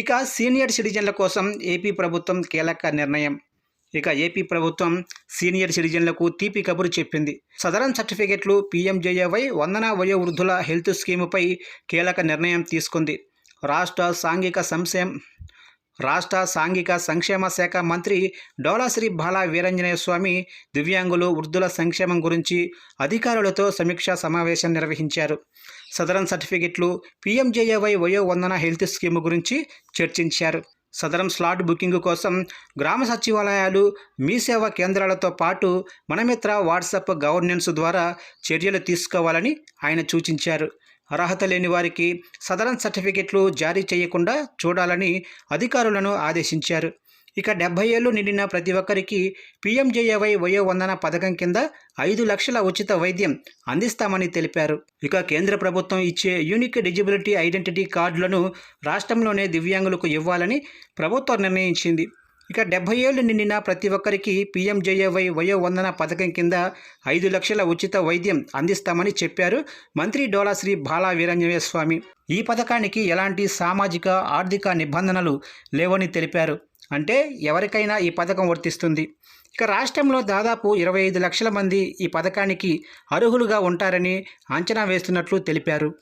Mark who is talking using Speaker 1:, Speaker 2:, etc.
Speaker 1: ఇక సీనియర్ సిటిజన్ల కోసం ఏపీ ప్రభుత్వం కీలక నిర్ణయం. ఇక ఏపీ ప్రభుత్వం సీనియర్ సిటిజన్లకు తీపి కబురు చెప్పింది. సదరన్ సర్టిఫికెట్లు పీఎంజేఏవై వందన వయో వృద్ధుల హెల్త్ స్కీముపై కీలక నిర్ణయం తీసుకుంది. రాష్ట్ర సాంఘిక సంక్షేమ రాష్ట్ర సాంఘిక సంక్షేమ శాఖ మంత్రి డోలాశ్రీ బాలా వీరంజనేయ స్వామి దివ్యాంగులు వృద్ధుల సంక్షేమం గురించి అధికారులతో సమీక్షా సమావేశం నిర్వహించారు. సదరన్ సర్టిఫికెట్లు పీఎంజేఏవై వయో వందన హెల్త్ స్కీమ్ గురించి చర్చించారు. సదరం స్లాట్ బుకింగ్ కోసం గ్రామ సచివాలయాలు మీ సేవా కేంద్రాలతో పాటు మనమిత్ర వాట్సాప్ గవర్నెన్స్ ద్వారా చర్యలు తీసుకోవాలని ఆయన సూచించారు. అర్హత లేని వారికి సదరన్ సర్టిఫికెట్లు జారీ చేయకుండా చూడాలని అధికారులను ఆదేశించారు. ఇక డెబ్బై ఏళ్ళు నిండిన ప్రతి ఒక్కరికి పీఎంజేఏవై వయో వందన పథకం కింద ఐదు లక్షల ఉచిత వైద్యం అందిస్తామని తెలిపారు. ఇక కేంద్ర ప్రభుత్వం ఇచ్చే యూనిక్ డిజిబిలిటీ ఐడెంటిటీ కార్డులను రాష్ట్రంలోనే దివ్యాంగులకు ఇవ్వాలని ప్రభుత్వం నిర్ణయించింది. ఇక డెబ్బై ఏళ్ళు నిండిన ప్రతి ఒక్కరికి పీఎంజేఏవై వయో వందన పథకం కింద ఐదు లక్షల ఉచిత వైద్యం అందిస్తామని చెప్పారు మంత్రి డోలా శ్రీ బాలా వీరంజనేయ స్వామి ఈ పథకానికి ఎలాంటి సామాజిక ఆర్థిక నిబంధనలు లేవని తెలిపారు. అంటే ఎవరికైనా ఈ పథకం వర్తిస్తుంది. ఇక రాష్ట్రంలో దాదాపు ఇరవై ఐదు లక్షల మంది ఈ పథకానికి అర్హులుగా ఉంటారని అంచనా వేస్తున్నట్లు తెలిపారు.